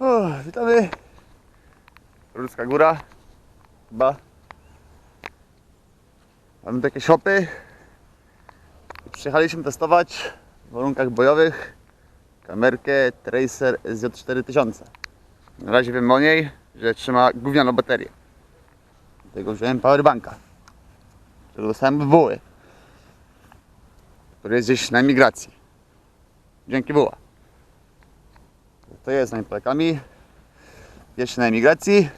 O, witamy. Ludzka Góra. Chyba. Mamy takie shopy. Przyjechaliśmy testować w warunkach bojowych kamerkę Tracer SJ4000. Na razie wiem o niej, że trzyma gównianą baterię. Dlatego wziąłem powerbanka. Którego dostałem w buły. Który jest gdzieś na emigracji. Dzięki buła. To jest nami Polakami. Jeszcze na emigracji.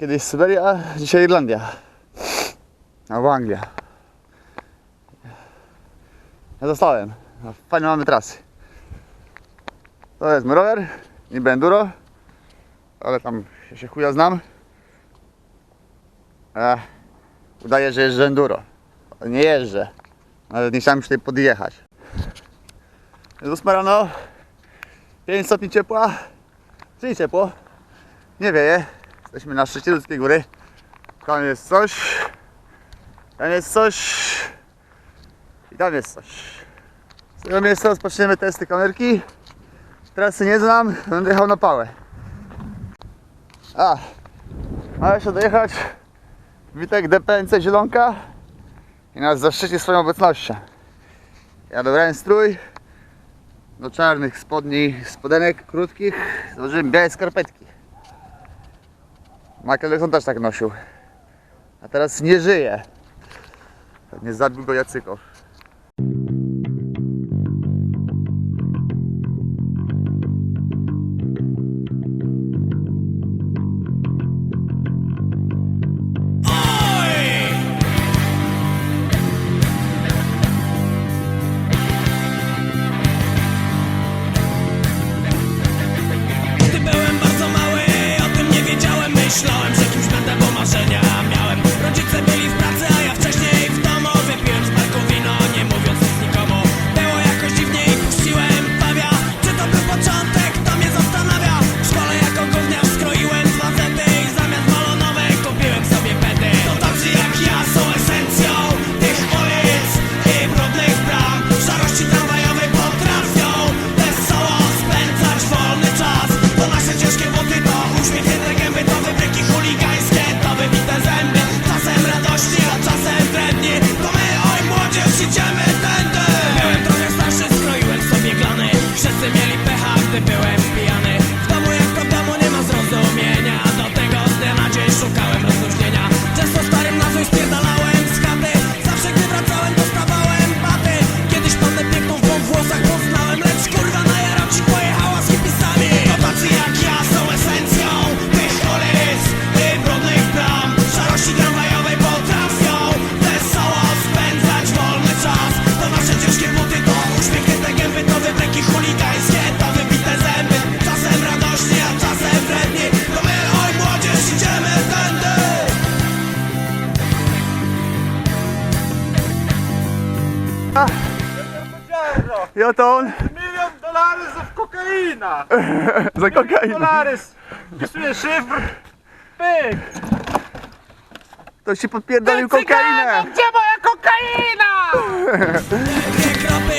Kiedyś Syberia, dzisiaj Irlandia. Albo Anglia. Ja zostałem. Fajne mamy trasy. To jest mój rower, niby enduro, ale tam się chuja znam. Ech, udaję, że jeżdżę enduro. Nie jeżdżę. Nawet nie chciałem już tutaj podjechać. Jest 8 rano, 5 stopni ciepła, czyli ciepło, nie wieje. Jesteśmy na szczycie ludzkiej góry. Tam jest coś, tam jest coś i tam jest coś. Z tego miejsca rozpoczniemy testy kamerki. Trasy nie znam, będę jechał na pałę. A, ma jeszcze dojechać Witek DPNC Zielonka i nas zaszczyci swoją obecnością. Ja dobrałem strój do czarnych spodni, spodenek krótkich, założyłem białe skarpetki. Michael Jackson też tak nosił. A teraz nie żyje. Pewnie zabił go Jacyko. I oto on Milion dolarów kokaina! za kokainę. Dolarys! Wpisuję szyfr! Pyk! Ktoś ci podpierdolił kokainę. Gdzie moja kokaina?